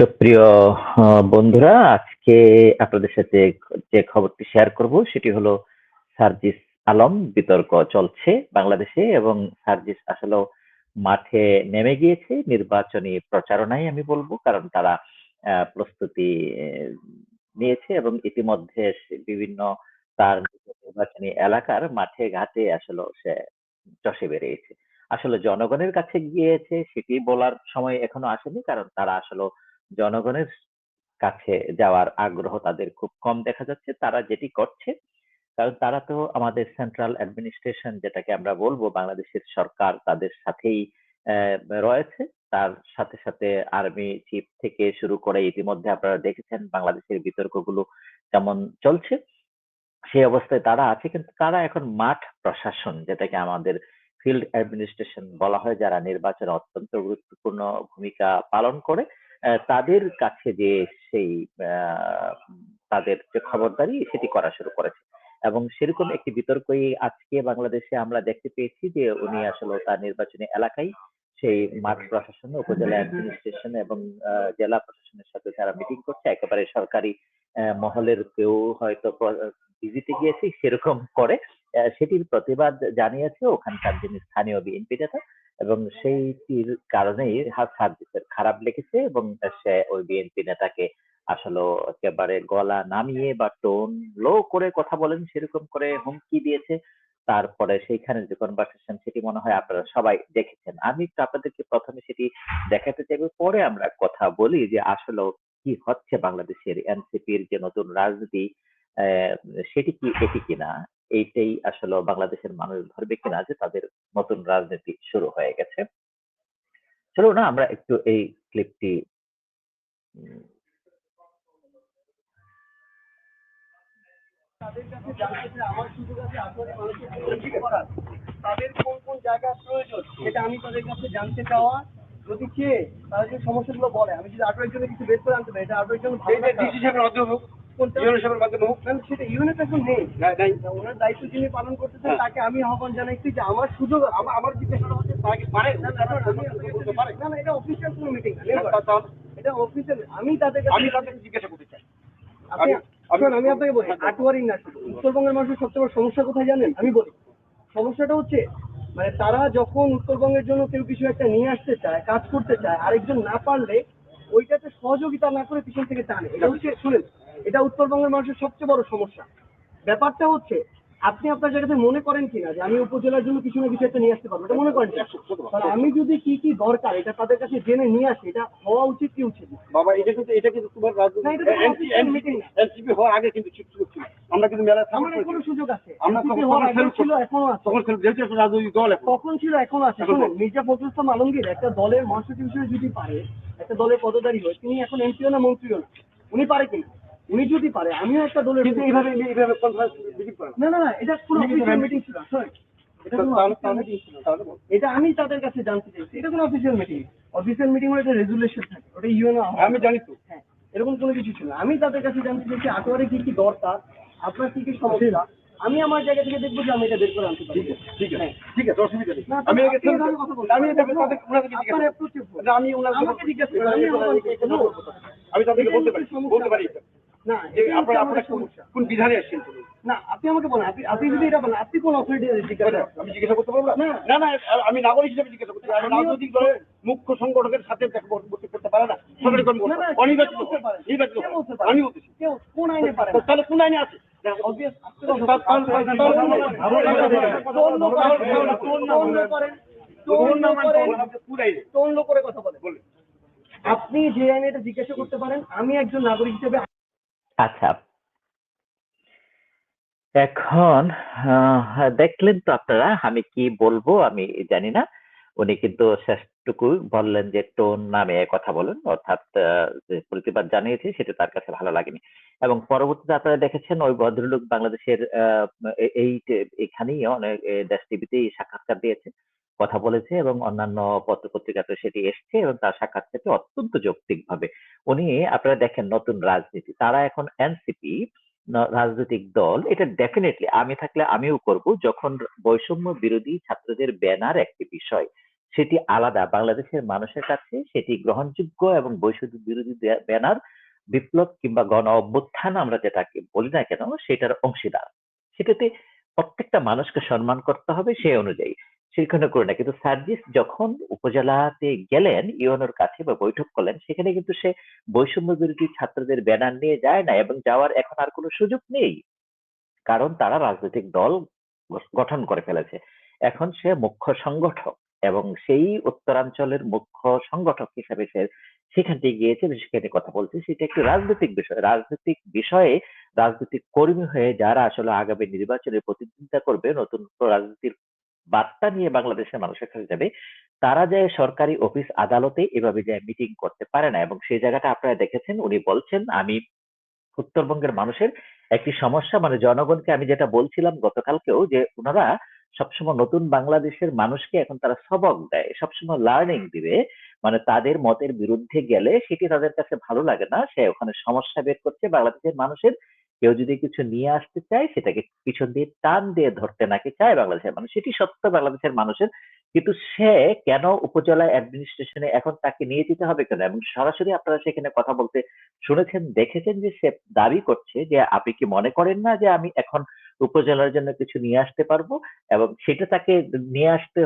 সুপ্রিয় বন্ধুরা, আজকে আপনাদের সাথে যে খবরটি শেয়ার করব সেটি হলো সার্জিস আলম বিতর্ক চলছে বাংলাদেশে এবং সার্জিস আসলেও মাঠে নেমে গিয়েছে। নির্বাচনী প্রচারণায় আমি বলব, কারণ তারা প্রস্তুতি নিয়েছে এবং ইতিমধ্যে বিভিন্ন তার নির্বাচনী এলাকার মাঠে ঘাটে আসলে সে চষে বেরিয়েছে আসলে জনগণের কাছে গিয়েছে, সেটি বলার সময় এখনও আসেনি, কারণ তারা আসলে জনগণের কাছে যাওয়ার আগ্রহ তাদের খুব কম দেখা যাচ্ছে। তারা যেটি করছে, কারণ তারা তো আমাদের সেন্ট্রাল অ্যাডমিনিস্ট্রেশন যেটাকে আমরা বলব, বাংলাদেশের সরকার তাদের সাথেই রয়েছে। তার সাথে সাথে আর্মি চিফ থেকে শুরু করে ইতিমধ্যে আপনারা দেখেছেন বাংলাদেশের বিতর্কগুলো যেমন চলছে। সেই অবস্থায় তারা আছে, কিন্তু তারা এখন মাঠ প্রশাসন যেটাকে আমাদের ফিল্ড অ্যাডমিনিস্ট্রেশন বলা হয়, যারা নির্বাচনে অত্যন্ত গুরুত্বপূর্ণ ভূমিকা পালন করে। তাদের কাছে যে সেই তাদের যে খবরদারি সেটি করা শুরু করেছে। এবং সেরকম একটি বিতর্কই আজকে বাংলাদেশে আমরা দেখতে পেয়েছি যে উনি আসলে তার নির্বাচনী এলাকায় সেই মাঠ প্রশাসন, উপজেলা অ্যাডমিনিস্ট্রেশন এবং জেলা প্রশাসনের সাথে তারা মিটিং করছে, একেবারে সরকারি মহলের কেউ হয়তো ভিজিটে গিয়েছে, সেরকম করে সেটির প্রতিবাদ জানিয়েছে ওখানকার যিনি স্থানীয় বিএনপি নেতা। এবং সেইটির কারণেই হাত খারাপ লেগেছে এবং সে ওই বিএনপি নেতাকে আসলে একেবারে গলা নামিয়ে বা টোন লো করে কথা বলেন, সেরকম করে হুমকি দিয়েছে। তারপরে সেইখানে যে কনভারসেশন সেটি মনে হয় আপনারা সবাই দেখেছেন। আমি একটু আপনাদেরকে প্রথমে সেটি দেখাতে চাইব, পরে আমরা কথা বলি যে আসলে কি হচ্ছে বাংলাদেশের এনসিপির যে নতুন রাজনীতি সেটি কি, এটি কিনা? এইটাই আসলে বাংলাদেশের মানুষ ধরবে কিনা যে তাদের নতুন রাজনীতি শুরু হয়ে গেছে। চলো না আমরা একটু এই ক্লিপটি তাদের কাছে জানতে চাই আমার সুযোগ আছে আসলে মানুষের পরিচিত করার তাদের কোন কোন জায়গা প্রয়োজন সেটা আমি তাদের কাছে জানতে চাওয়া। যদি চেয়ে তারা যদি সমস্যাগুলো বলে আমি যদি আঠারো জন্য কিছু বের করে আনতে পারি এটা আঠারো জন ভালো একটা- হিসাবের মাধ্যমে হোক সেটা ইউনিট এখন নেই ওনার দায়িত্ব যিনি পালন করতেছেন হ্যাঁ। তাকে আমি আহ্বান জানাইছি যে আমার সুযোগ আমার জিজ্ঞাসা হচ্ছে পারে না, না, এটা অফিসিয়াল কোনো মিটিং তা- তা- এটা অফিসিয়াল আমি তাদের আমি তাদেরকে জিজ্ঞাসা করতে চাই আমি- আমি- শোন, আমি আপনাকে বলি আটোয়ারি না উত্তরবঙ্গের মানুষের সবচেয়ে বড় সমস্যা কোথায় জানেন আমি বলি সমস্যাটা হচ্ছে মানে তারা যখন উত্তরবঙ্গের জন্য কেউ কিছু একটা নিয়ে আসতে চায় কাজ করতে চায় আরেকজন না পারলে ওইটাতে সহযোগিতা না করে পিছন থেকে টানে এটা হচ্ছে শুনেন এটা উত্তরবঙ্গের মানুষের সবচেয়ে বড় সমস্যা। ব্যাপারটা হচ্ছে আপনি আপনার জায়গাতে মনে করেন কিনা যে আমি উপজেলার জন্য কিছু না কিছু একটা নিয়ে আসতে পারব? এটা মনে করেন আমি যদি কি কি দরকার এটা তাদের কাছে জেনে নিয়ে আসি এটা হওয়া উচিত কি উচিত বাবা এটা কিন্তু এটা কিন্তু তোমার না, এটা তো official meeting না। এনসিপি হওয়ার আগে কিন্তু আমরা কিন্তু মেলা আমার এখনও সুযোগ আছে। আমরা ছিল। এখনও আছে। তখন ছিল যেহেতু একটা রাজনৈতিক দল তখন ছিল এখনও আছে। মির্জা ফখরুল ইসলাম আলমগীর একটা দলের মহাসচিব হিসেবে যদি পারে একটা দলের পদধারী হয় তিনি এখন এমপিও না মন্ত্রীও না উনি পারে কিনা? উনি যদি পারে আমিও একটা দলের কিন্তু এইভাবে এইভাবে কনফারেন্স মিটিং করে। না না না এটা পুরো অফিসিয়াল মিটিং ছিল এটা আমি তাদের কাছে জানতে চাইছি এটা কোনো অফিসিয়াল মিটিং অফিসিয়াল মিটিং হলে একটা রেজুলেশন থাকে। ওটা ইউএনও আমি জানি তো। হ্যাঁ এরকম কোনো কিছু ছিল আমি তাদের কাছে জানতে চাইছি আটোয়ারে কি কি দরকার? আপনার কি কি সমস্যা? আমি আমার জায়গা থেকে দেখব যে আমি এটা বের করে আনতে পারি ঠিক আছে ঠিক আছে। অসুবিধা নেই আমি কথা। আমি এটা তাদের জিজ্ঞাসা আমি জিজ্ঞাসা তাদেরকে বলতে পারি। বলতে পারি। না কোন বিধানে আসছেন তুমি? না আপনি আমাকে বলেন আপনি আপনি যদি এটা বলেন আপনি কোন অথরিটি আমি জিজ্ঞাসা করতে পারব না? না। না না আমি নাগরিক হিসেবে জিজ্ঞাসা করতে পারি। রাজনৈতিক দলের মুখ্য সংগঠকের সাথে দেখা করতে করতে পারে না। সরকারি না, না, কর্মকর্তা অনির্বাচিত। কে বলতে পারে? নির্বাচিত কে বলতে পারে? আমি বলতেছি কোন আইনে পারে তাহলে কোন আইনে আছে। আপনি যে আইনে এটা জিজ্ঞাসা করতে পারেন আমি একজন নাগরিক হিসেবে আচ্ছা। এখন দেখলেন তো আপনারা, আমি কি বলব আমি জানি না। উনি কিন্তু শেষটুকু বললেন যে টোন নামে কথা বলেন, অর্থাৎ যে প্রতিবাদ জানিয়েছে সেটা তার কাছে ভালো লাগেনি। এবং পরবর্তীতে আপনারা দেখেছেন ওই ভদ্রলোক বাংলাদেশের এই এখানেই অনেক দেশ টিভিতেই সাক্ষাৎকার দিয়েছে। কথা বলেছে এবং অন্যান্য পত্র পত্রিকাতে সেটি এসছে এবং তার সাক্ষাৎকারটি অত্যন্ত যৌক্তিক ভাবে উনি, আপনারা দেখেন নতুন রাজনীতি, তারা এখন এনসিপি রাজনৈতিক দল, এটা ডেফিনেটলি আমি থাকলে আমিও করব। যখন বৈষম্য বিরোধী ছাত্রদের ব্যানার একটি বিষয়, সেটি আলাদা। বাংলাদেশের মানুষের কাছে সেটি গ্রহণযোগ্য এবং বৈষম্য বিরোধী ব্যানার, বিপ্লব কিংবা গণ অভ্যুত্থান আমরা যেটাকে বলি না কেন, সেটার অংশীদার। সেটাতে প্রত্যেকটা মানুষকে সম্মান করতে হবে সেই অনুযায়ী। সেখানে করে না। কিন্তু সার্জিস যখন উপজেলাতে গেলেন, ইউএনওর কাছে বা বৈঠক করলেন, সেখানে কিন্তু সে বৈষম্য বিরোধী ছাত্রদের ব্যানার নিয়ে যায় না এবং যাওয়ার এখন আর কোনো সুযোগ নেই। কারণ তারা রাজনৈতিক দল গঠন করে ফেলেছে। এখন সে মুখ্য সংগঠক এবং সেই উত্তরাঞ্চলের মুখ্য সংগঠক হিসাবে সে সেখানটি গিয়েছে সেখানে কথা বলছে। সেটা একটি রাজনৈতিক বিষয়। রাজনৈতিক বিষয়ে রাজনৈতিক কর্মী হয়ে যারা আসলে আগামী নির্বাচনে প্রতিদ্বন্দ্বিতা করবে, নতুন রাজনীতির বার্তা নিয়ে বাংলাদেশের মানুষের কাছে যাবে, তারা যায় সরকারি অফিস আদালতে এভাবে যায় মিটিং করতে পারে না এবং সেই জায়গাটা আপনারা দেখেছেন, উনি বলছেন, আমি উত্তরবঙ্গের মানুষের একটি সমস্যা মানে জনগণকে আমি যেটা বলছিলাম গতকালকেও যে ওনারা সবসময় নতুন বাংলাদেশের মানুষকে এখন তারা সবক দেয়, সবসময় লার্নিং দিবে মানে তাদের মতের বিরুদ্ধে গেলে সেটি তাদের কাছে ভালো লাগে না, সে ওখানে সমস্যা বের করছে, বাংলাদেশের মানুষের কেউ যদি কিছু নিয়ে আসতে চায়, সেটাকে পিছন দিয়ে টান দিয়ে ধরতে নাকি চায় বাংলাদেশের মানুষ। সেটি সত্য বাংলাদেশের মানুষের। কিন্তু সে কেন উপজেলা অ্যাডমিনিস্ট্রেশনে এখন তাকে নিয়ে যেতে হবে কেন? এবং সরাসরি আপনারা সেখানে কথা বলতে শুনেছেন, দেখেছেন যে সে দাবি করছে যে আপনি কি মনে করেন না যে আমি এখন উপজেলার জন্য কিছু নিয়ে আসতে পারব? এবং সেটা তাকে নিয়ে আসতে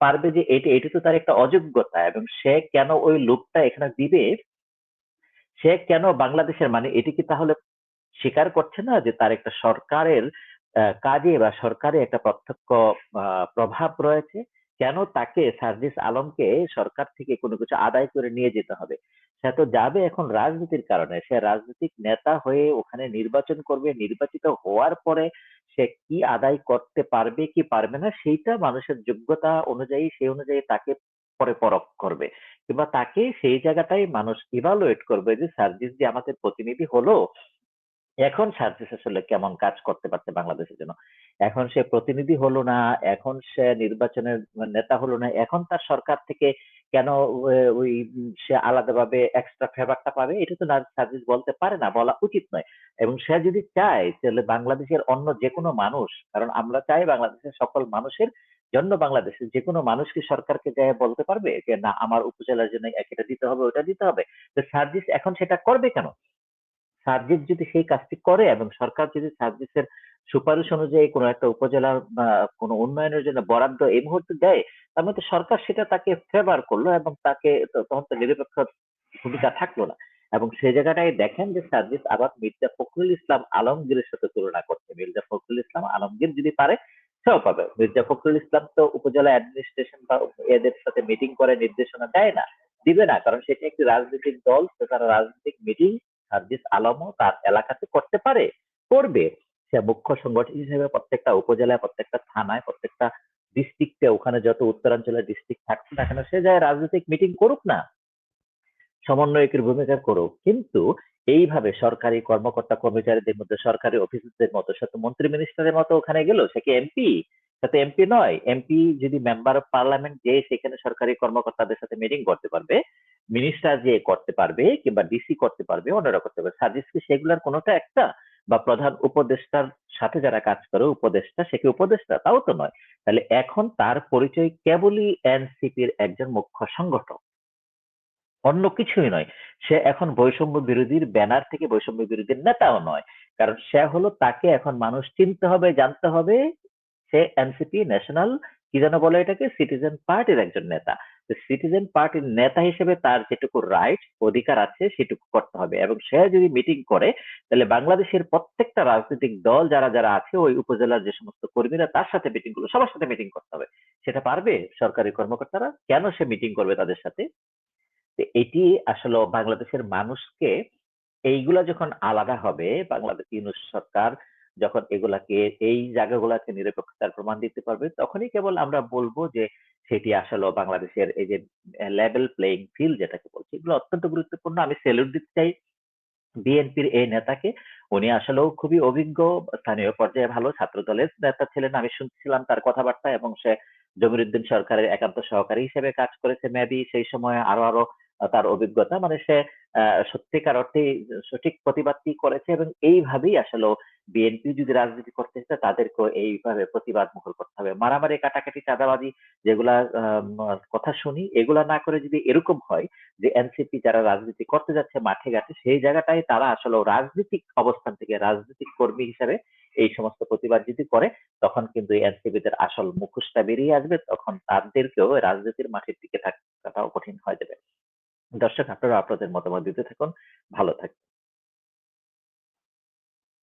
পারবে যে এটা এটা তো তার একটা অযোগ্যতা। এবং সে কেন ওই লোকটা এখানে দিবে? সে কেন বাংলাদেশের মানে? এটি কি তাহলে স্বীকার করছে না যে তার একটা সরকারের কাজে বা সরকারে একটা প্রত্যক্ষ প্রভাব রয়েছে, কেন তাকে সার্জিস আলমকে সরকার থেকে কোনো কিছু আদায় করে নিয়ে যেতে হবে? সে তো যাবে এখন রাজনীতির কারণে। সে রাজনৈতিক নেতা হয়ে ওখানে নির্বাচন করবে, নির্বাচিত হওয়ার পরে সে কি আদায় করতে পারবে, কি পারবে না, সেইটা মানুষের যোগ্যতা অনুযায়ী সেই অনুযায়ী তাকে পরে পরখ করবে। কিংবা তাকে সেই জায়গাটাই মানুষ ইভালুয়েট করবে যে, সার্জিস যে আমাদের প্রতিনিধি হলো এখন সার্জিস আসলে কেমন কাজ করতে পারছে বাংলাদেশের জন্য? এখন সে প্রতিনিধি হলো না, এখন সে নির্বাচনের নেতা হলো না, এখন তার সরকার থেকে কেন ওই, সে আলাদাভাবে এক্সট্রা ফেভারটা পাবে? এটা তো না সার্জিস বলতে পারে না, বলা উচিত নয়। এবং সে যদি চায়, তাহলে বাংলাদেশের অন্য যে কোনো মানুষ, কারণ আমরা চাই বাংলাদেশের সকল মানুষের জন্য বাংলাদেশের যে কোনো মানুষ কি সরকারকে যায় বলতে পারবে যে, না, আমার উপজেলার জন্য এটা দিতে হবে, ওটা দিতে হবে? তো সার্জিস এখন সেটা করবে কেন? সার্জিস যদি সেই কাজটি করে এবং সরকার যদি সার্জিসের সুপারিশ অনুযায়ী কোনো একটা উপজেলার বা কোনো উন্নয়নের জন্য বরাদ্দ এই মুহূর্তে দেয়, তার মধ্যে সরকার সেটা তাকে ফেভার করল এবং তাকে তখন তো নিরপেক্ষ ভূমিকা থাকল না। এবং সেই জায়গাটায় দেখেন যে সার্জিস আবার মির্জা ফখরুল ইসলাম আলমগীরের সাথে তুলনা করছে। মির্জা ফখরুল ইসলাম আলমগীর যদি পারে, সেও পাবে। মির্জা ফখরুল ইসলাম তো উপজেলা অ্যাডমিনিস্ট্রেশন বা এদের সাথে মিটিং করে নির্দেশনা দেয় না, দিবে না। কারণ সেটা একটি রাজনৈতিক দল, তো তারা রাজনৈতিক মিটিং সার্জিস আলমও তার এলাকাতে করতে পারে, করবে। সে মুখ্য সংগঠন হিসেবে প্রত্যেকটা উপজেলায়, প্রত্যেকটা থানায়, প্রত্যেকটা ডিস্ট্রিক্টে ওখানে যত উত্তরাঞ্চলের ডিস্ট্রিক্ট থাকছে না কেন, সে যায় রাজনৈতিক মিটিং করুক না। সমন্বয়কের ভূমিকা করুক। কিন্তু এইভাবে সরকারি কর্মকর্তা কর্মচারীদের মধ্যে, সরকারি অফিসারদের মতো, সে তো মন্ত্রী মিনিস্টারের মতো ওখানে গেল, সে কি এমপি সে এমপি নয়। এমপি যদি মেম্বার অফ পার্লামেন্ট যে সেখানে সরকারি কর্মকর্তাদের সাথে মিটিং করতে পারবে মিনিস্টার যে করতে পারবে কিংবা ডিসি করতে পারবে অন্যরা করতে পারবে। সার্ভিস কি সেগুলোর কোনোটা একটা? বা প্রধান উপদেষ্টার সাথে যারা কাজ করে, উপদেষ্টা, সে কি উপদেষ্টা? তাও তো নয়। তাহলে এখন তার পরিচয় কেবলই এনসিপির একজন মুখ্য সংগঠক। অন্য কিছুই নয়। সে এখন বৈষম্য বিরোধীর ব্যানার থেকে বৈষম্য বিরোধীর নেতাও নয়। কারণ সে হলো তাকে এখন মানুষ চিনতে হবে, জানতে হবে। সে এনসিপি ন্যাশনাল কি যেন বলে এটাকে? সিটিজেন পার্টির একজন নেতা। সিটিজেন পার্টির নেতা হিসেবে তার যেটুকু রাইট অধিকার আছে, সেটুকু করতে হবে। এবং সে যদি মিটিং করে, তাহলে বাংলাদেশের প্রত্যেকটা রাজনৈতিক দল যারা যারা আছে, ওই উপজেলার যে সমস্ত কর্মীরা, তার সাথে মিটিং করবে সবার সাথে মিটিং করতে হবে। সেটা পারবে সরকারি কর্মকর্তারা? কেন সে মিটিং করবে তাদের সাথে? এটি আসলে বাংলাদেশের মানুষকে, এইগুলা যখন আলাদা হবে, বাংলাদেশ ইউনুস সরকার যখন এগুলাকে, এই জায়গাগুলাকে নিরপেক্ষতার প্রমাণ দিতে পারবে, তখনই কেবল আমরা বলব যে সেটি আসলে বাংলাদেশের এই যে লেভেল প্লেইং ফিল্ড যেটাকে বলছি, এগুলো অত্যন্ত গুরুত্বপূর্ণ। আমি স্যালুট দিতে চাই বিএনপির এই নেতাকে। উনি আসলেও খুবই অভিজ্ঞ, স্থানীয় পর্যায়ে ভালো ছাত্র দলের নেতা ছিলেন। আমি শুনছিলাম তার কথাবার্তা এবং সে জমিরুদ্দিন সরকারের একান্ত সহকারী হিসেবে কাজ করেছে। মেবি সেই সময় আরও আরও তার অভিজ্ঞতা। মানে সে সত্যিকার অর্থে সঠিক প্রতিবাদটি করেছে এবং এইভাবেই আসলে বিএনপি যদি রাজনীতি করতে চায়, তাদেরকেও এইভাবে প্রতিবাদ মুখর করতে হবে। মারামারি, কাটাকাটি, চাঁদাবাজি যেগুলা কথা শুনি, এগুলা না করে যদি এরকম হয় যে এনসিপি যারা রাজনীতি করতে যাচ্ছে মাঠে ঘাটে, সেই জায়গাটাই তারা আসলে রাজনৈতিক অবস্থান থেকে রাজনৈতিক কর্মী হিসাবে এই সমস্ত প্রতিবাদ যদি করে, তখন কিন্তু এনসিপিদের আসল মুখোশটা বেরিয়ে আসবে, তখন তাদেরকেও রাজনীতির মাঠের দিকে থাকাটাও কঠিন হয়ে যাবে। দর্শক আপনারা আপনাদের মতামত দিতে থাকুন। ভালো থাকুন